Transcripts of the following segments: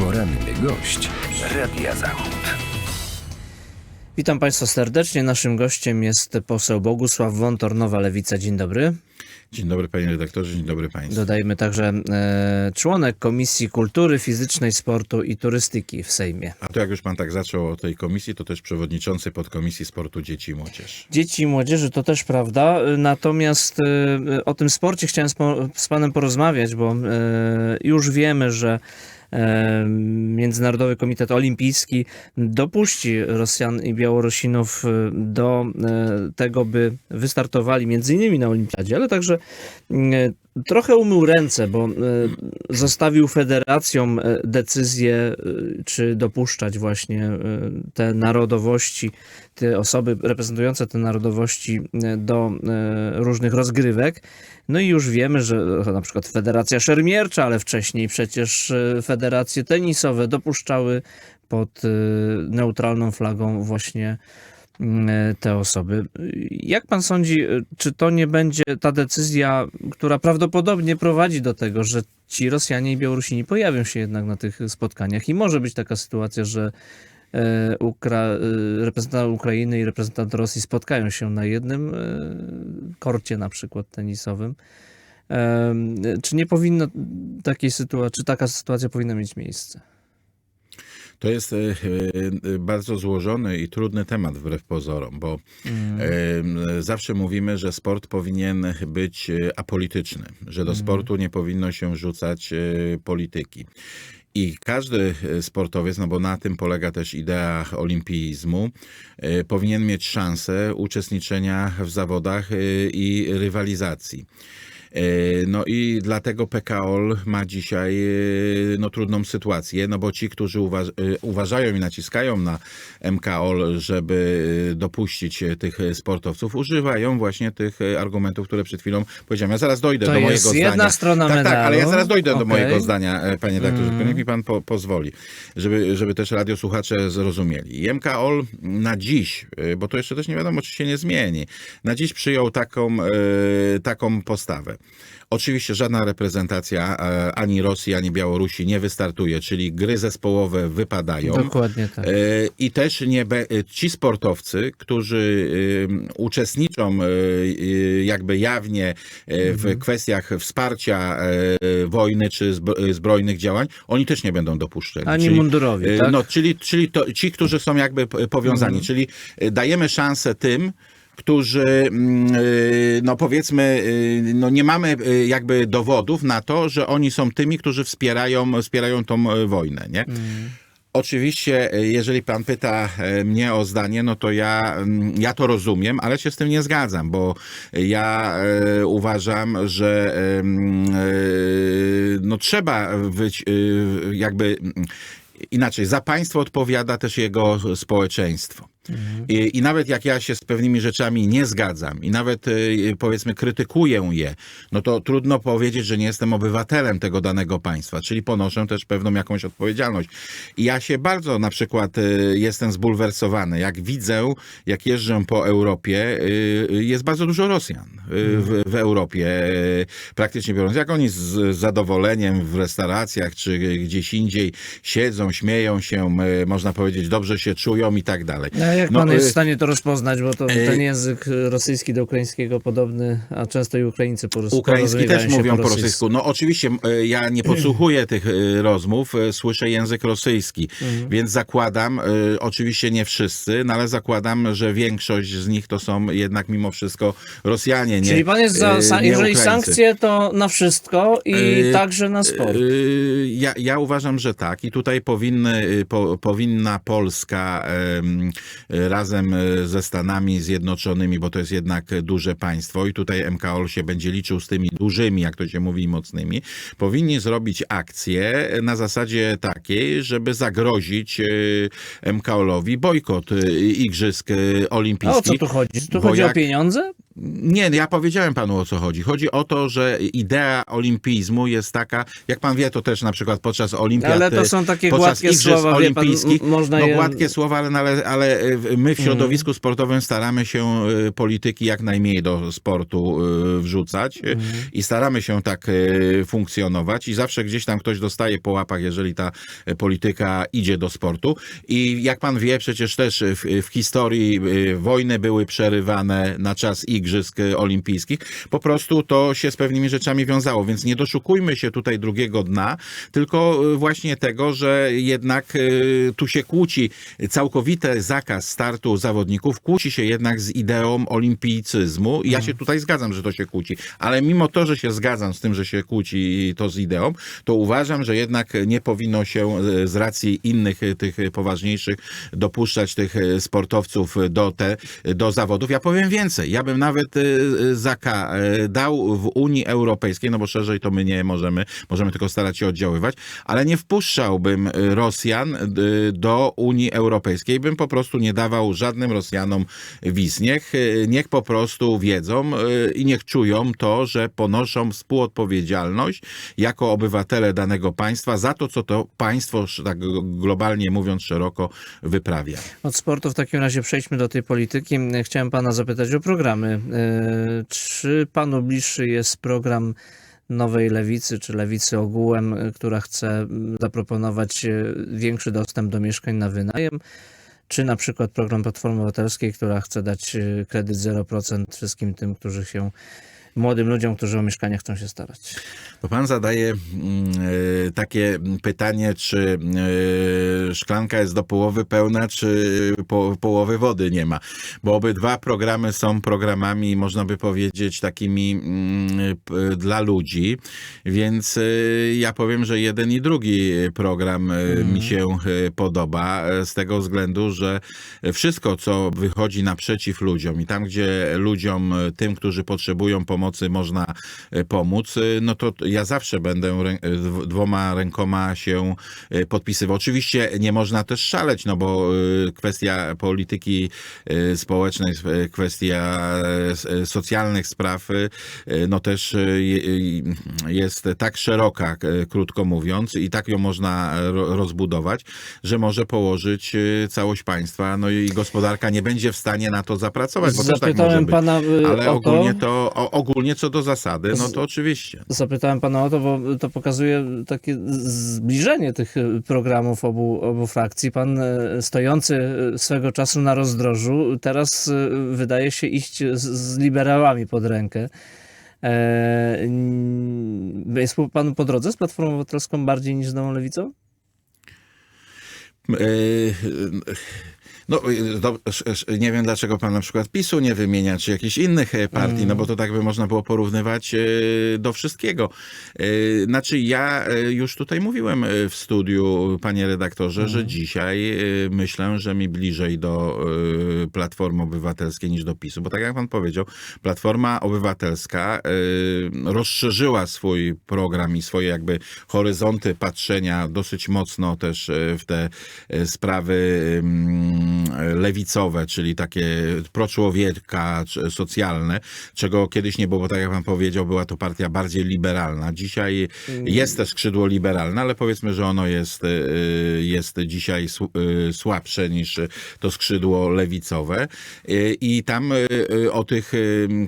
Poranny gość Radia Zachód. Witam Państwa serdecznie. Naszym gościem jest poseł Bogusław Wątor, Nowa Lewica. Dzień dobry. Dzień dobry panie redaktorze, dzień dobry państwu. Dodajmy także e, członek Komisji Kultury Fizycznej, Sportu i Turystyki w Sejmie. A to jak już pan tak zaczął o tej komisji, to też przewodniczący podkomisji sportu dzieci i młodzież. Dzieci i młodzieży to też prawda, natomiast e, o tym sporcie chciałem z, po- z Panem porozmawiać, bo e, już wiemy, że Międzynarodowy Komitet Olimpijski dopuści Rosjan i Białorusinów e, do e, tego, by wystartowali między innymi na Olimpiadzie, ale także e, trochę umył ręce, bo e, zostawił federacjom e, decyzję, e, czy dopuszczać właśnie te narodowości, te osoby reprezentujące te narodowości do różnych rozgrywek. No i już wiemy, że na przykład Federacja Szermiercza, ale wcześniej przecież federacje tenisowe dopuszczały pod neutralną flagą właśnie te osoby. Jak pan sądzi, e, czy to nie będzie ta decyzja, która prawdopodobnie prowadzi do tego, że ci Rosjanie i Białorusini pojawią się jednak na tych spotkaniach i może być taka sytuacja, że e, Ukra- e, reprezentant Ukrainy i reprezentant Rosji spotkają się na jednym e, korcie na przykład tenisowym. Czy nie powinno takiej sytuacji, czy taka sytuacja powinna mieć miejsce? To jest e, e, bardzo złożony i trudny temat wbrew pozorom, bo e, zawsze mówimy, że sport powinien być e, apolityczny, że do sportu nie powinno się rzucać polityki. I każdy sportowiec, no bo na tym polega też idea olimpijizmu, powinien mieć szansę uczestniczenia w zawodach i rywalizacji. E, No i dlatego PKOL ma dzisiaj e, no, trudną sytuację, no bo ci, którzy uważ, e, uważają i naciskają na MKOL, żeby dopuścić tych sportowców, używają właśnie tych argumentów, które przed chwilą powiedziałem. Ja zaraz dojdę To do jest mojego jedna zdania. strona tak, tak, ale ja medalu. zaraz dojdę do Okej. mojego zdania, panie redaktorze, Mm. niech mi pan po, pozwoli, żeby, żeby też radiosłuchacze zrozumieli. MKOL na dziś, bo to jeszcze też nie wiadomo, czy się nie zmieni, na dziś przyjął taką, taką postawę. Oczywiście żadna reprezentacja e, ani Rosji, ani Białorusi nie wystartuje, czyli gry zespołowe wypadają. Dokładnie tak. E, I też nie e, ci sportowcy, którzy uczestniczą jakby jawnie w Mhm. kwestiach wsparcia wojny czy zbro- zbrojnych działań, oni też nie będą dopuszczeni. Ani mundurowi, e, tak? Mhm. No, czyli czyli to, ci, którzy są jakby powiązani, czyli e, dajemy szansę tym, którzy, mm, y, no powiedzmy, y, no nie mamy y, jakby dowodów na to, że oni są tymi, którzy wspierają, wspierają tą y, wojnę, nie? Mhm. Oczywiście, y, jeżeli pan pyta y, mnie o zdanie, no to ja, mm, ja to rozumiem, ale się z tym nie zgadzam, bo ja uważam, że y, no trzeba być jakby mm, inaczej, za państwo odpowiada też jego społeczeństwo. I, I nawet jak ja się z pewnymi rzeczami nie zgadzam i nawet y, powiedzmy krytykuję je, no to trudno powiedzieć, że nie jestem obywatelem tego danego państwa, czyli ponoszę też pewną jakąś odpowiedzialność. I ja się bardzo na przykład y, jestem zbulwersowany, jak widzę, jak jeżdżę po Europie, y, y, jest bardzo dużo Rosjan y, w, w Europie, y, praktycznie biorąc. Jak oni z, zadowoleniem w restauracjach czy gdzieś indziej siedzą, śmieją się, y, można powiedzieć, dobrze się czują i tak dalej. A jak No, pan jest y, w stanie to rozpoznać, bo to y, ten język rosyjski do ukraińskiego podobny, a często i Ukraińcy po rosyjsku Ukraiński też mówią po rosyjsku. No oczywiście e, ja nie podsłuchuję tych rozmów, słyszę język rosyjski, Mhm. więc zakładam, oczywiście nie wszyscy, no ale zakładam, że większość z nich to są jednak mimo wszystko Rosjanie, nie Czyli pan jest za, jeżeli Ukraińcy. sankcje, to na wszystko i Y, także na sport. Y, Ja, ja uważam, że tak. I tutaj powinny, y, po, powinna Polska razem y, ze Stanami Zjednoczonymi, bo to jest jednak duże państwo i tutaj MKOL się będzie liczył z tymi dużymi, jak to się mówi, mocnymi, powinni zrobić akcję na zasadzie takiej, żeby zagrozić y, MKOL-owi bojkot y, Igrzysk A o co Olimpijskich. tu chodzi? Tu chodzi o jak- pieniądze? Nie, ja powiedziałem panu o co chodzi. Chodzi o to, że idea olimpizmu jest taka, jak pan wie, to też na przykład podczas olimpiad... Ale to są takie podczas gładkie słowa, pan, olimpijskich, m- można no je- gładkie słowa, ale, ale, ale my w środowisku sportowym staramy się y, polityki jak najmniej do sportu y, wrzucać y, Mhm. i staramy się tak y, funkcjonować i zawsze gdzieś tam ktoś dostaje po łapach, jeżeli ta y, polityka idzie do sportu i jak pan wie, przecież też w, w historii y, wojny były przerywane na czas igrzysk y, olimpijskich. Po prostu to się z pewnymi rzeczami wiązało, więc nie doszukujmy się tutaj drugiego dna, tylko y, właśnie tego, że jednak y, tu się kłóci całkowity zakaz startu zawodników, kłóci się jednak z ideą olimpijcyzmu i ja się tutaj zgadzam, że to się kłóci, ale mimo to, że się zgadzam z tym, że się kłóci to z ideą, to uważam, że jednak nie powinno się z racji innych tych poważniejszych dopuszczać tych sportowców do, te, do zawodów. Ja powiem więcej, ja bym nawet y, y, Zaka y, dał w Unii Europejskiej, no bo szerzej to my nie możemy, możemy tylko starać się oddziaływać, ale nie wpuszczałbym Rosjan do Unii Europejskiej, bym po prostu nie dawał żadnym Rosjanom wiz. Niech, niech po prostu wiedzą i niech czują to, że ponoszą współodpowiedzialność jako obywatele danego państwa za to, co to państwo, tak globalnie mówiąc szeroko, wyprawia. Od sportu w takim razie przejdźmy do tej polityki. Chciałem pana zapytać o programy. E, Czy panu bliższy jest program Nowej Lewicy, czy Lewicy ogółem, e, która chce mm, zaproponować e, większy dostęp do mieszkań na wynajem? Czy na przykład program Platformy Obywatelskiej, która chce dać kredyt 0% wszystkim tym, którzy się, młodym ludziom, którzy o mieszkania chcą się starać? Bo pan zadaje mm, e, takie pytanie, czy e, szklanka jest do połowy pełna, czy po, połowy wody nie ma. Bo obydwa programy są programami, można by powiedzieć, takimi mm, p- dla ludzi. Więc e, ja powiem, że jeden i drugi program e, mi się e, podoba. Z tego względu, że wszystko, co wychodzi naprzeciw ludziom i tam, gdzie ludziom, tym, którzy potrzebują pomocy, można e, pomóc, e, no to ja zawsze będę rę- e, dw- dwoma rękoma się podpisywał. Oczywiście nie można też szaleć, no bo kwestia polityki społecznej, kwestia socjalnych spraw, no też je- jest tak szeroka, krótko mówiąc, i tak ją można ro- rozbudować, że może położyć całość państwa, no i gospodarka nie będzie w stanie na to zapracować, bo też tak może Zapytałem być. pana Ale to. ogólnie to, o, ogólnie co do zasady, no to oczywiście. Zapytałem pana o to, bo to pokazuje takie zbliżenie tych y, programów obu, obu frakcji. Pan y, stojący y, swego czasu na rozdrożu, teraz wydaje się iść z, z liberałami pod rękę. E, jest panu po drodze z Platformą Obywatelską bardziej niż z Nową Lewicą? No, do, nie wiem dlaczego pan na przykład PiSu nie wymienia, czy jakichś innych e, partii, no bo to tak by można było porównywać e, do wszystkiego. E, Znaczy ja już tutaj mówiłem w studiu, panie redaktorze, że dzisiaj e, myślę, że mi bliżej do Platformy Obywatelskiej niż do PiSu, bo tak jak pan powiedział, Platforma Obywatelska rozszerzyła swój program i swoje jakby horyzonty patrzenia dosyć mocno też w te sprawy mm, lewicowe, czyli takie proczłowieka, socjalne, czego kiedyś nie było, bo tak jak pan powiedział, była to partia bardziej liberalna. Dzisiaj jest też skrzydło liberalne, ale powiedzmy, że ono jest, e, jest dzisiaj e, słabsze niż to skrzydło lewicowe. E, I tam o tych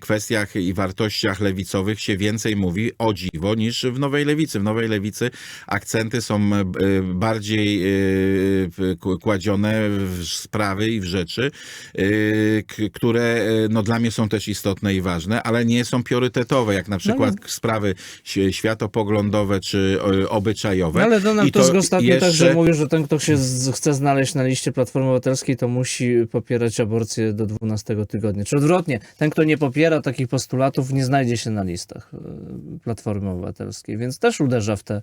kwestiach i wartościach lewicowych się więcej mówi, o dziwo, niż w Nowej Lewicy. W Nowej Lewicy akcenty są bardziej kładzione w sprawy i w rzeczy, k- które e, no, dla mnie są też istotne i ważne, ale nie są priorytetowe, jak na przykład sprawy ś- światopoglądowe czy e, obyczajowe. No, ale Donald I to Tusk ostatnio jeszcze- także mówił, że ten, kto się chce znaleźć na liście Platformy Obywatelskiej, to musi popierać aborcję do 12 tygodnia. Czy odwrotnie, ten, kto nie popiera takich postulatów, nie znajdzie się na listach y, Platformy Obywatelskiej, więc też uderza w te,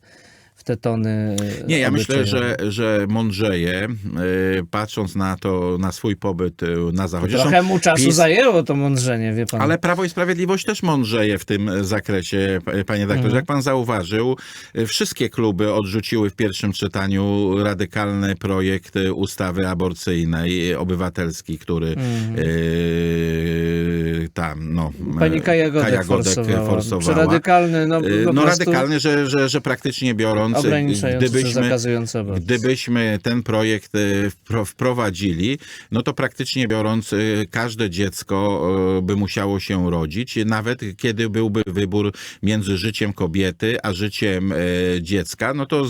w te tony Nie, ja myślę, że, że mądrzeje, e, patrząc na to, na swój pobyt e, na Zachodzie. Trochę mu czasu PiS zajęło to mądrzenie, wie pan. Ale Prawo i Sprawiedliwość też mądrzeje w tym zakresie, panie Mhm. doktorze. Jak pan zauważył, y, wszystkie kluby odrzuciły w pierwszym czytaniu radykalny projekt y, ustawy aborcyjnej, y, obywatelski, który y, tam, no... Mhm. Pani Kaja Godek, Kaja Godek forsowała. forsowała. Radykalny, no, Y, No radykalny, że, że, że praktycznie biorąc, y, ograniczający czy gdybyśmy. Gdybyśmy ten projekt wpro- wprowadzili, no to praktycznie biorąc, e, każde dziecko e, by musiało się rodzić, nawet kiedy byłby wybór między życiem kobiety a życiem dziecka, no to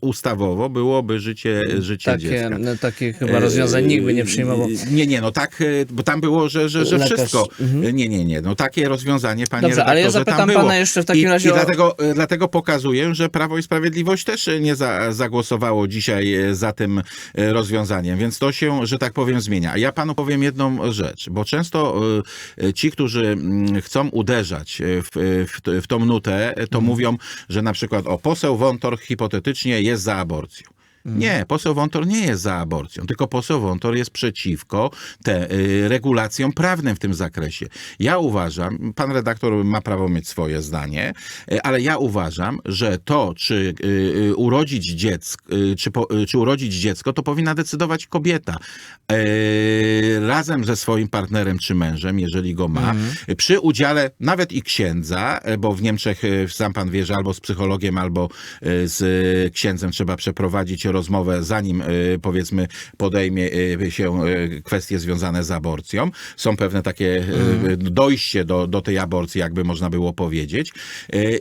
ustawowo byłoby życie, życie Takie, dziecka. no, takie chyba rozwiązań nikt by nie przyjmował. Nie, nie, no tak, bo tam było, że, że, że Lekarz. wszystko. E, Nie, nie, nie, no takie rozwiązanie, panie Dobrze, ale ja zapytam pana jeszcze w takim I, razie I dlatego, dlatego pokazuję, że Prawo i Sprawiedliwość też e, nie za, zagłosowało dzisiaj e, za tym e, rozwiązaniem, więc to się, że tak powiem, zmienia. A ja panu powiem jedną rzecz, bo często e, ci, którzy mm, chcą uderzać w, w, w tą nutę, to Mhm. mówią, że na przykład o poseł Wątor hipotetycznie jest za aborcją. Nie, poseł Wątor nie jest za aborcją, tylko poseł Wątor jest przeciwko te, y, regulacjom prawnym w tym zakresie. Ja uważam, pan redaktor ma prawo mieć swoje zdanie, y, ale ja uważam, że to, czy y, y, urodzić dziecko, y, czy, po, y, czy urodzić dziecko, to powinna decydować kobieta. Y, razem ze swoim partnerem czy mężem, jeżeli go ma, y, przy udziale nawet i księdza, y, bo w Niemczech, y, sam pan wie, że albo z psychologiem, albo y, z y, księdzem trzeba przeprowadzić rozmowę, zanim y, powiedzmy podejmie y, się y, kwestie związane z aborcją. Są pewne takie y, dojście do, do tej aborcji, jakby można było powiedzieć.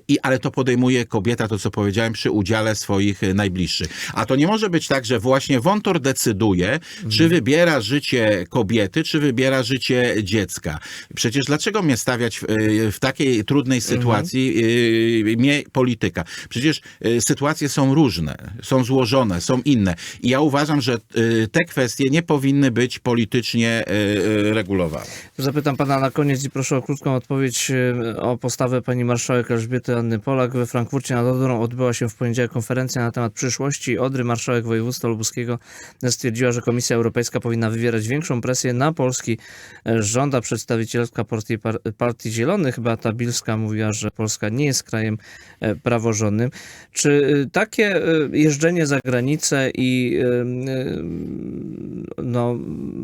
I, ale to podejmuje kobieta, to co powiedziałem, przy udziale swoich najbliższych. A to nie może być tak, że właśnie wątor decyduje, czy wybiera życie kobiety, czy wybiera życie dziecka. Przecież dlaczego mnie stawiać w, w takiej trudnej sytuacji y, mnie polityka? Przecież sytuacje są różne, są złożone, są inne. I ja uważam, że y, te kwestie nie powinny być politycznie y, y, regulowane. Zapytam pana na koniec i proszę o krótką odpowiedź o postawę pani marszałek Elżbiety Anny Polak. We Frankfurcie nad Odrą odbyła się w poniedziałek konferencja na temat przyszłości Odry. Marszałek województwa lubuskiego stwierdziła, że Komisja Europejska powinna wywierać większą presję na polski e, rząd, a przedstawicielka Partii, Par- Partii Zielonych Beata Bilska mówiła, że Polska nie jest krajem e, praworządnym. Czy takie jeżdżenie za granicę i e, e, no,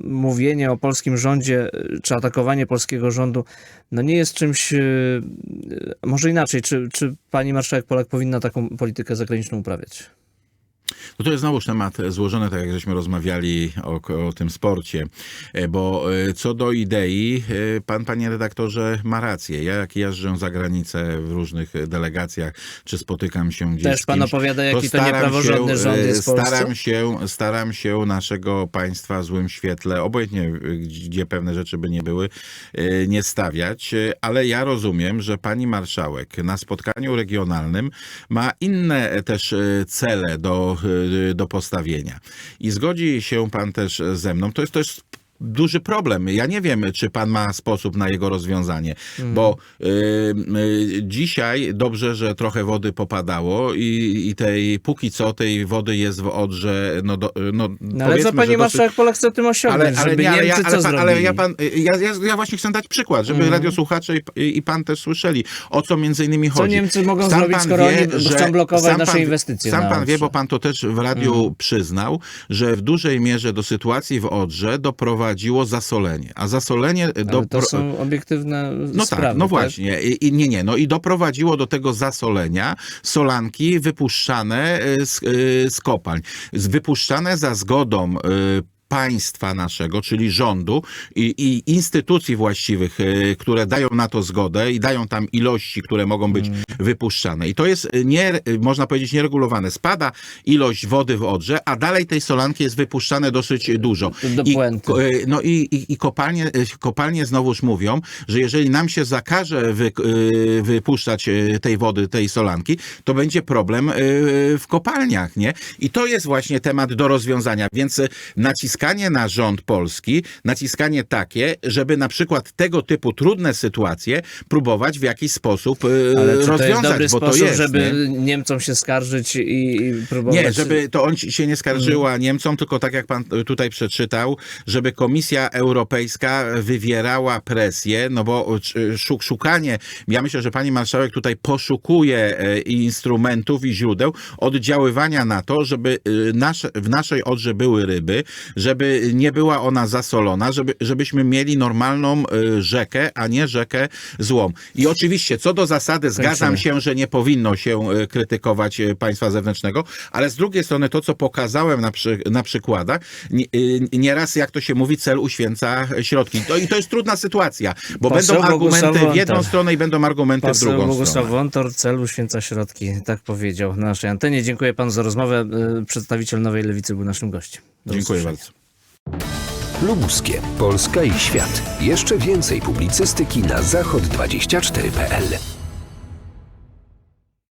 mówienie o polskim rządzie, czy atakowanie polskiego rządu, no nie jest czymś, e, może inaczej, czy, czy pani marszałek Polak powinna taką politykę zagraniczną uprawiać? No to jest znowuż temat złożony, tak jak żeśmy rozmawiali o, o tym sporcie, E, bo e, co do idei, e, pan, panie redaktorze, ma rację. Ja jak jeżdżę za granicę w różnych delegacjach, czy spotykam się gdzieś Też pan kimś, opowiada, jaki to staram niepraworządny się, rząd jest? Staram się, staram się naszego państwa w złym świetle, obojętnie gdzie pewne rzeczy by nie były, nie stawiać, ale ja rozumiem, że pani marszałek na spotkaniu regionalnym ma inne też cele do, do postawienia. I zgodzi się pan też ze mną, to jest też duży problem. Ja nie wiem, czy pan ma sposób na jego rozwiązanie, bo y, y, dzisiaj dobrze, że trochę wody popadało i, i tej, póki co tej wody jest w Odrze, no, do, no, No, ale co powiedzmy, pani że dosyć- marszałek Polak chce tym osiągnąć, żeby nie, ale Niemcy ja, co ale, pan, ale ja, pan, ja, ja, ja właśnie chcę dać przykład, żeby radiosłuchacze i, i pan też słyszeli, o co między innymi Co chodzi. Niemcy mogą Sam zrobić, skoro wie, oni że- chcą blokować sam nasze pan- inwestycje Sam pan wie, bo pan to też w radiu przyznał, że w dużej mierze do sytuacji w Odrze doprowadziło zasolenie. A zasolenie do, Ale to są obiektywne no sprawy. tak, no właśnie. I, nie, nie. No i doprowadziło do tego zasolenia solanki wypuszczane y, z, y, z kopalń. Wypuszczane za zgodą państwa naszego, czyli rządu i, i instytucji właściwych, y, które dają na to zgodę i dają tam ilości, które mogą być Mm. wypuszczane. I to jest nie, można powiedzieć nieregulowane. Spada ilość wody w Odrze, a dalej tej solanki jest wypuszczane dosyć dużo. Do I, y, no i, i, i kopalnie, y, kopalnie znowuż mówią, że jeżeli nam się zakaże wy, wypuszczać tej wody, tej solanki, to będzie problem w kopalniach, nie? I to jest właśnie temat do rozwiązania, więc y, naciskanie na rząd polski, naciskanie takie, żeby na przykład tego typu trudne sytuacje próbować w jakiś sposób y, Ale czy to rozwiązać, jest dobry bo sposób, to jest, żeby nie? Niemcom się skarżyć i, i próbować... Nie, żeby to on się nie skarżyła Mhm. Niemcom, tylko tak jak pan tutaj przeczytał, żeby Komisja Europejska wywierała presję, no bo szuk, szukanie, ja myślę, że pani marszałek tutaj poszukuje e, instrumentów i źródeł oddziaływania na to, żeby e, nasz, w naszej Odrze były ryby, żeby nie była ona zasolona, żeby, żebyśmy mieli normalną e, rzekę, a nie rzekę złą. I oczywiście, co do zasady, zgadzam się, że nie powinno się e, krytykować e, państwa zewnętrznego, ale z drugiej strony to, co pokazałem na, przy, na przykładach, nie- y, nieraz, jak to się mówi, cel uświęca środki. To, I to jest trudna sytuacja, bo Poseł będą argumenty Bogusław w jedną Wontor. stronę i będą argumenty w drugą Bogusław stronę. Wątor, cel uświęca środki, tak powiedział na naszej antenie. Dziękuję panu za rozmowę. Y, Przedstawiciel Nowej Lewicy był naszym gościem. Dziękuję bardzo. Lubuskie, Polska i świat. Jeszcze więcej publicystyki na zachod24.pl.